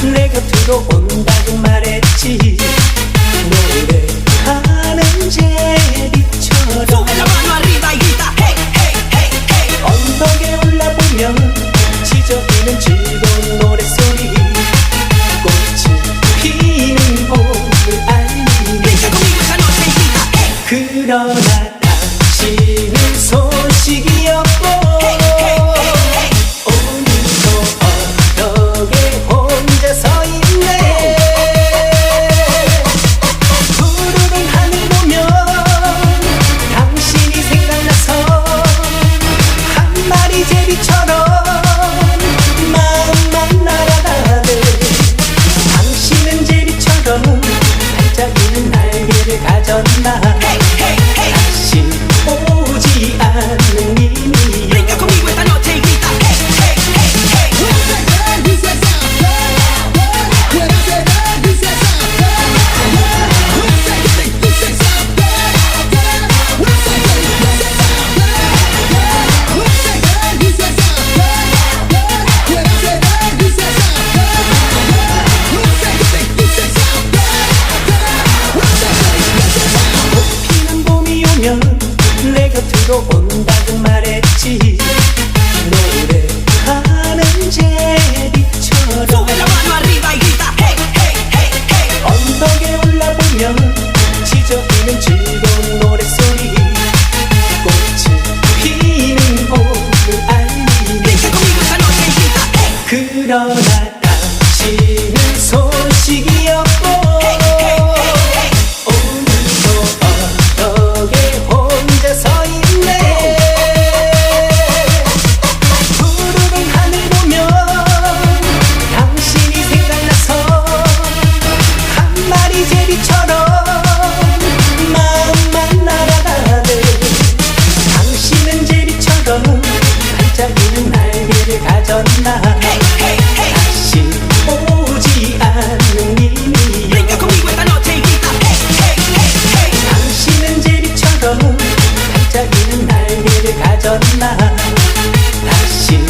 곁으로 온다고 말했지 노래하는 제비처럼. 언덕에 올라보면 지저귀는 즐거운 가졌나 내 곁으로 온다고 말했지 노래하는 제비처럼. 언덕에 올라보면 지저귀는 즐거운 노랫소리 꽃이 피는 grita hey, 그러나 당신은 소식이 없고 가졌나 다시 오지 않는 이미. 당신은 제비처럼 반짝이는 날개를 가졌나 다시